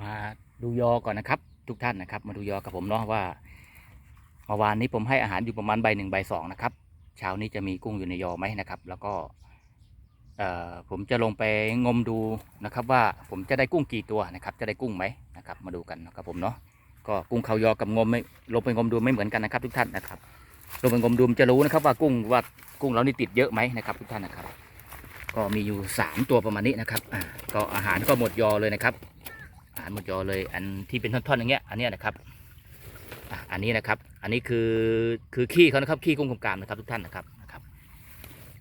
มาดูยอก่อนนะครับ ทุกท่านนะครับ มาดูยอกับผมเนาะว่าเมื่อวานนี้ผมให้อาหารอยู่ประมาณใบหนึ่งใบสองนะครับเช้านี้จะมีกุ้งอยู่ในยอไหมนะครับ แล้วก็ผมจะลงไปงมดูนะครับว่าผมจะได้กุ้งกี่ตัวนะครับ จะได้กุ้งไหมนะครับ มาดูกันนะครับผมเนาะก็กุ้งเขายอกับงมไม่ลงไปงมดูไม่เหมือนกันนะครับ ทุกท่านนะครับลงไปงมดูจะรู้นะครับ ว่ากุ้งว่ากุ้งเรานี่ติดเยอะไหมนะครับทุกท่านนะครับ ก็มีอยู่สามตัวประมาณนี้นะครับก็อาหารก็หมดยอเลยนะครับ หารหมดยอเลยอันที่เป็นท่อนๆอย่างเงี้ยอันเนี้ยนะครับอะอันนี้นะครับอันนี้คือคือขี้เขานะครับขี้กุ้งกำกามนะครับทุกท่านนะครับนะครับ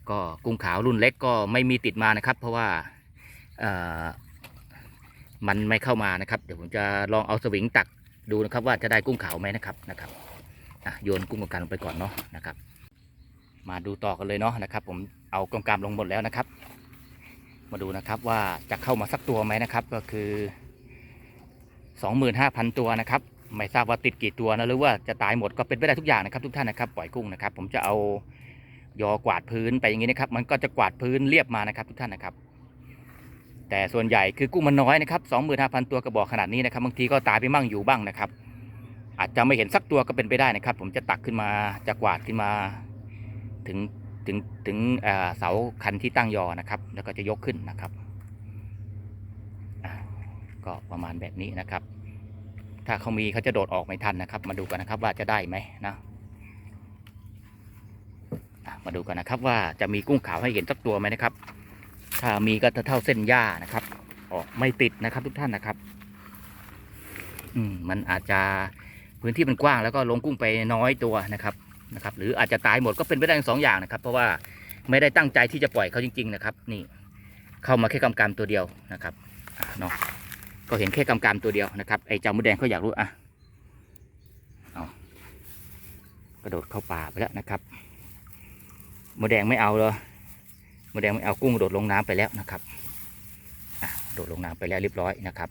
ก็กุ้งขาวรุ่นเล็กก็ไม่มีติดมานะครับ เพราะว่าเอ่อมันไม่เข้ามานะครับ เดี๋ยวผมจะลองเอาสวิงตักดูนะครับว่าจะได้กุ้งขาวไหมนะครับนะครับอะโยนกุ้งกำกามลงไปก่อนเนาะนะครับ มาดูต่อกันเลยเนาะนะครับ ผมเอากำกามลงหมดแล้วนะครับ มาดูนะครับว่าจะเข้ามาสักตัวไหมนะครับ ก็คือ 25,000 ตัวนะครับ ไม่ทราบว่าติดกี่ตัวนะหรือว่าจะตายหมดก็เป็นไปได้ทุกอย่างนะครับ ทุกท่านนะครับปล่อยกุ้งนะครับ ผมจะเอายอกวาดพื้นไปอย่างนี้นะครับ มันก็จะกวาดพื้นเรียบมานะครับ ทุกท่านนะครับ แต่ส่วนใหญ่คือกุ้งมันน้อยนะครับ25,000 ตัวกระบอกขนาดนี้นะครับบางทีก็ตายไปมั่งอยู่บ้างนะครับ อาจจะไม่เห็นสักตัวก็เป็นไปได้นะครับ ผมจะตักขึ้นมาจะกวาดขึ้นมา ถึงถึงถึงเสาคันที่ตั้งยอนะครับ แล้วก็จะยกขึ้นนะครับ ก็ประมาณแบบนี้นะครับ ถ้าเขามีเขาจะโดดออกไม่ทันนะครับ มาดูกันนะครับว่าจะได้ไหมนะมาดูกันนะครับว่าจะมีกุ้งขาวให้เห็นสักตัวไหมนะครับ ถ้ามีก็จะเท่าเส้นหญ้านะครับ ออกไม่ติดนะครับทุกท่านนะครับ อืมมันอาจจะพื้นที่มันกว้างแล้วก็ลงกุ้งไปน้อยตัวนะครับนะครับ หรืออาจจะตายหมดก็เป็นไปได้ทั้งสองอย่างนะครับ เพราะว่าไม่ได้ตั้งใจที่จะปล่อยเขาจริง ๆ นะครับ นี่ เข้ามาแค่กำกำตัวเดียวนะครับเนาะ ก็เห็นแค่กำกำตัวเดียวนะครับ ไอ้เจ้ามดแดงเขาอยากรู้อะเอากระโดดเข้าป่าไปแล้วนะครับมดแดงไม่เอาเลยมดแดงไม่เอากุ้งโดดลงน้ำไปแล้วนะครับอะโดดลงน้ำไปแล้วเรียบร้อยนะครับ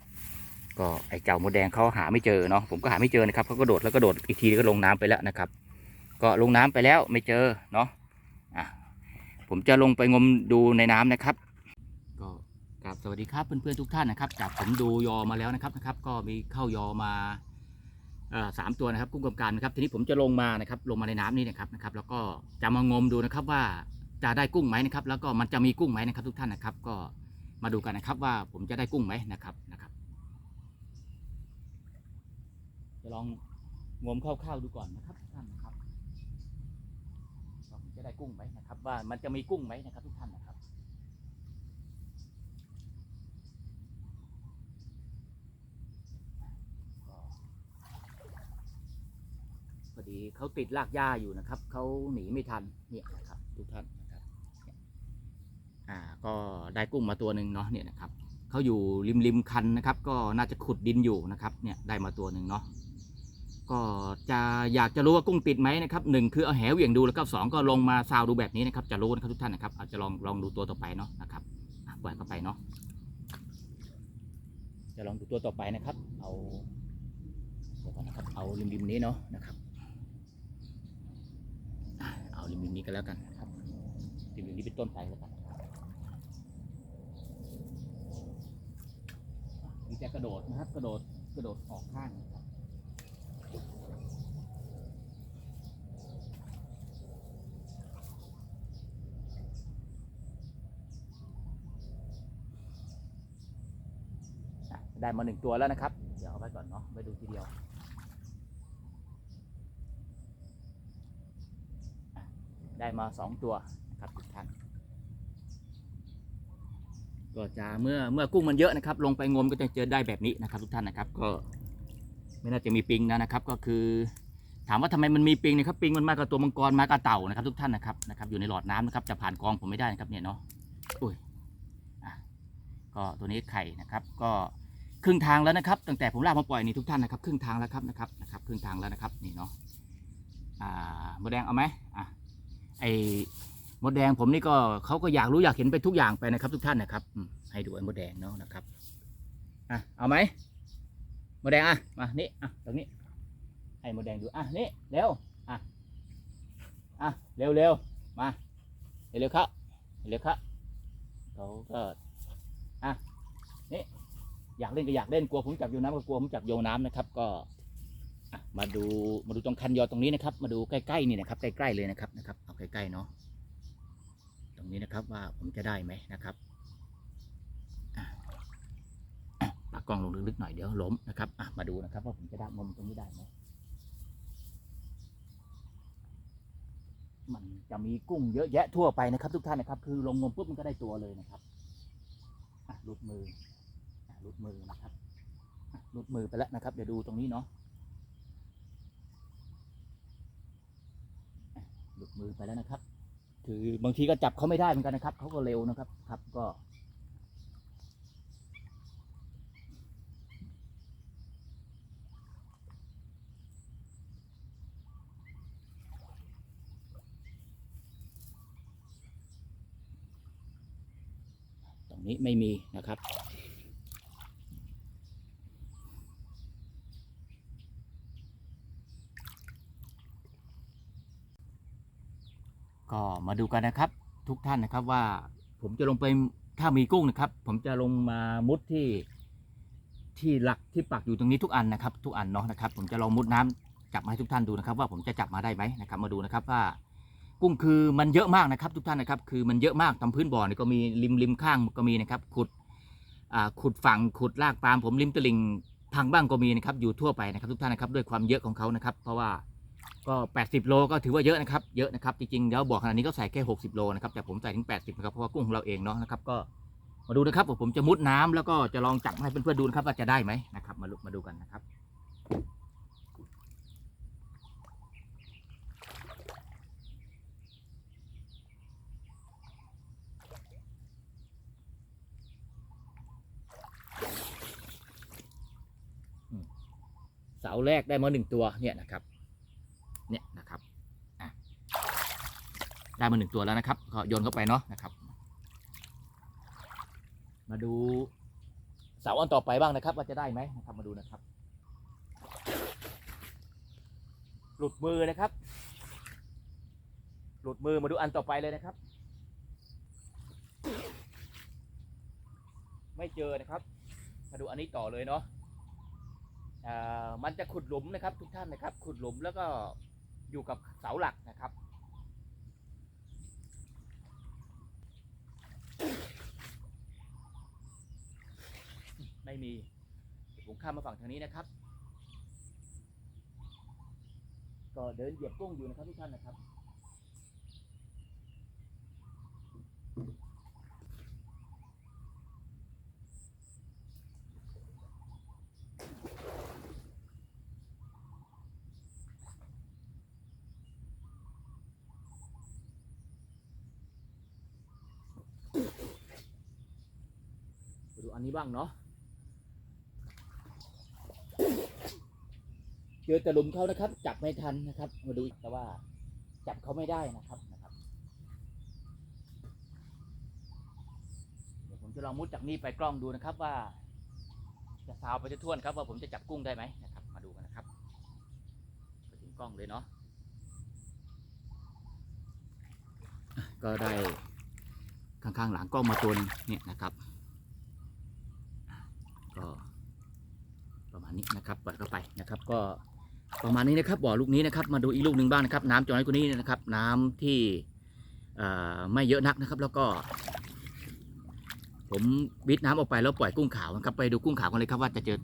ก็ไอ้เจ้ามดแดงเขาหาไม่เจอเนาะผมก็หาไม่เจอนะครับเขาก็โดดแล้วก็โดดอีกทีก็ลงน้ำไปแล้วนะครับ ก็ลงน้ำไปแล้วไม่เจอเนาะอะผมจะลงไปงมดูในน้ำนะครับ กราบสวัสดีครับเพื่อนๆทุกท่านนะครับจากผมดูยอมาแล้วนะครับนะครับ ก็มีเข้ายอมาสามตัวนะครับกุ้งกำกันนะครับ ทีนี้ผมจะลงมานะครับลงมาในน้ำนี่นะครับนะครับ แล้วก็จะมางมดูนะครับว่าจะได้กุ้งไหมนะครับ แล้วก็มันจะมีกุ้งไหมนะครับ ทุกท่านนะครับ ก็มาดูกันนะครับว่าผมจะได้กุ้งไหมนะครับนะครับจะลองงมคร่าวๆดูก่อนนะครับทุกท่านนะครับจะได้กุ้งไหมนะครับ ว่ามันจะมีกุ้งไหมนะครับ ทุกท่านนะครับ อดีเขาติดรากหญ้าอยู่นะครับเขาหนีไม่ทันเนี่ยนะครับทุกท่านนะครับอ่าก็ได้กุ้งมาตัวหนึ่งเนาะเนี่ยนะครับเขาอยู่ริมริมคันนะครับ ก็น่าจะขุดดินอยู่นะครับเนี่ยได้มาตัวหนึ่งเนาะก็จะอยากจะรู้ว่ากุ้งติดไหมนะครับหนึ่งคือเอาแหเหวี่ยงดูแล้วก็สองก็ลงมาซาวดูแบบนี้นะครับ จะรู้นะครับทุกท่านนะครับอาจจะลองลองดูตัวต่อไปเนาะนะครับปล่อยเข้าไปเนาะจะลองดูตัวต่อไปนะครับ เอาเดี๋ยวก่อนนะครับ เอาริมริมนี้เนาะนะครับ เอาริมริมนี้กันแล้วกันนะครับริมริมนี้เป็นต้นไปแล้วกันนี่จะกระโดดนะครับ กระโดดกระโดดออกข้างนะครับได้มาหนึ่งตัวแล้วนะครับ เดี๋ยวเอาไว้ก่อนเนาะไว้ดูทีเดียวอะ ได้มาสองตัวนะครับทุกท่านก็จะเมื่อเมื่อกุ้งมันเยอะนะครับ ลงไปงมก็จะเจอได้แบบนี้นะครับ ทุกท่านนะครับ ก็ไม่น่าจะมีปิงนะนะครับ ก็คือ ถามว่าทำไมมันมีปิงนะครับปิงมันมากับตัวมังกรมากับเต่านะครับ ทุกท่านนะครับนะครับ อยู่ในหลอดน้ำนะครับ จะผ่านกองผมไม่ได้นะครับเนี่ยเนาะอุ้ยอะก็ตัวนี้ไข่นะครับ ก็ครึ่งทางแล้วนะครับ ตั้งแต่ผมลากมาปล่อยนี่ทุกท่านนะครับ ครึ่งทางแล้วครับนะครับนะครับ ครึ่งทางแล้วนะครับนี่เนาะอ่ามแดงเอาไหมอะ ไอ้มดแดงผมนี่ก็เขาก็อยากรู้อยากเห็นไปทุกอย่างไปนะครับ ทุกท่านนะครับให้ดูไอ้มดแดงเนาะนะครับอะเอาไหมมดแดงอะมานี่อะตรงนี้ให้มดแดงดูอะนี่เร็วอะอะเร็วเร็วมาเร็วครับเร็วครับเขาก็อะนี่อยากเล่นก็อยากเล่นกลัวผมจับโยนน้ำก็กลัวผมจับโยนน้ำนะครับ ก็อะมาดูมาดูตรงคันยอตรงนี้นะครับ มาดูใกล้ๆนี่นะครับใกล้ๆเลยนะครับนะครับเใกล้ๆเนาะตรงนี้นะครับว่าผมจะได้ไหมนะครับปากกล้องลงลึกๆหน่อยเดี๋ยวล้มนะครับมาดูนะครับ ว่าผมจะได้มุมตรงนี้ได้ไหมมันจะมีกุ้งเยอะแยะทั่วไปนะครับ ทุกท่านนะครับ คือลงงมปุ๊บมันก็ได้ตัวเลยนะครับหลุดมือหลุดมือนะครับหลุดมือไปแล้วนะครับ เดี๋ยวดูตรงนี้เนาะอะห ลุดมือไปแล้วนะครับ คือบางทีก็จับเขาไม่ได้เหมือนกันนะครับเขาก็เร็วนะครับครับก็ตรงนี้ไม่มีนะครับ ก็มาดูกันนะครับทุกท่านนะครับว่าผมจะลงไปถ้ามีกุ้งนะครับ ผมจะลงมามุดที่ที่หลักที่ปักอยู่ตรงนี้ทุกอันนะครับ ทุกอันเนาะนะครับ ผมจะลองมุดน้ำจับมาให้ทุกท่านดูนะครับ ว่าผมจะจับมาได้ไหมนะครับ มาดูนะครับว่ากุ้งคือมันเยอะมากนะครับ ทุกท่านนะครับ คือมันเยอะมากตามพื้นบ่อนี่ก็มีริมริมข้างก็มีนะครับ ขุดอ่าขุดฝั่งขุดลากปามผมริมตลิ่งพังบ้างก็มีนะครับอยู่ทั่วไปนะครับ ทุกท่านนะครับ ด้วยความเยอะของเขานะครับ เพราะว่า ก็ 80 โลก็ถือว่าเยอะนะครับ เยอะนะครับ จริงๆ แล้วบ่อขนาดนี้ก็ใส่แค่ 60 โลนะครับ แต่ผมใส่ถึง 80 นะครับ เพราะว่ากุ้งของเราเองเนาะนะครับ ก็มาดูนะครับว่าผมจะมุดน้ำแล้วก็จะลองจับให้เพื่อนๆดูนะครับว่าจะได้ไหมนะครับ มาดูมาดูกันนะครับเสาแรกได้มาหนึ่งตัวเนี่ยนะครับ เนี่ยนะครับได้มาหนึ่งตัวแล้วนะครับก็โยนเข้าไปเนาะนะครับ มาดูเสาอันต่อไปบ้างนะครับว่าจะได้ไหมนะครับมาดูนะครับ หลุดมือนะครับ หลุดมือมาดูอันต่อไปเลยนะครับ ไม่เจอนะครับ มาดูอันนี้ต่อเลยเนาะอ่อมันจะขุดหลุมนะครับ ทุกท่านนะครับ ขุดหลุมแล้วก็ อยู่กับเสาหลักนะครับ ไม่มีผมข้ามมาฝั่งทางนี้นะครับ ก็เดินเหยียบกุ้งอยู่นะครับทุกท่านนะครับ อันนี้บ้างเนาะเจอแต่หลุมเขานะครับ จับไม่ทันนะครับ มาดูอีกแต่ว่าจับเขาไม่ได้นะครับนะครับเดี๋ยวผมจะลองมุดจากนี่ไปกล้องดูนะครับว่า จะสาวไปจะท่วนครับ ว่าผมจะจับกุ้งได้ไหมนะครับ มาดูกันนะครับไปถึงกล้องเลยเนาะก็ได้ข้างๆหลังกล้องมาตัวนึงเนี่ยนะครับ ก็ประมาณนี้นะครับปล่อยเข้าไปนะครับ ก็ประมาณนี้นะครับบ่อลูกนี้นะครับ มาดูอีกลูกหนึ่งบ้างนะครับน้ำจอยกว่านี้นะครับ น้ำที่ไม่เยอะนักนะครับ แล้วก็ ผมวิดน้ำออกไปแล้วปล่อยกุ้งขาวนะครับ ไปดูกุ้งขาวกันเลยครับว่าจะเจอ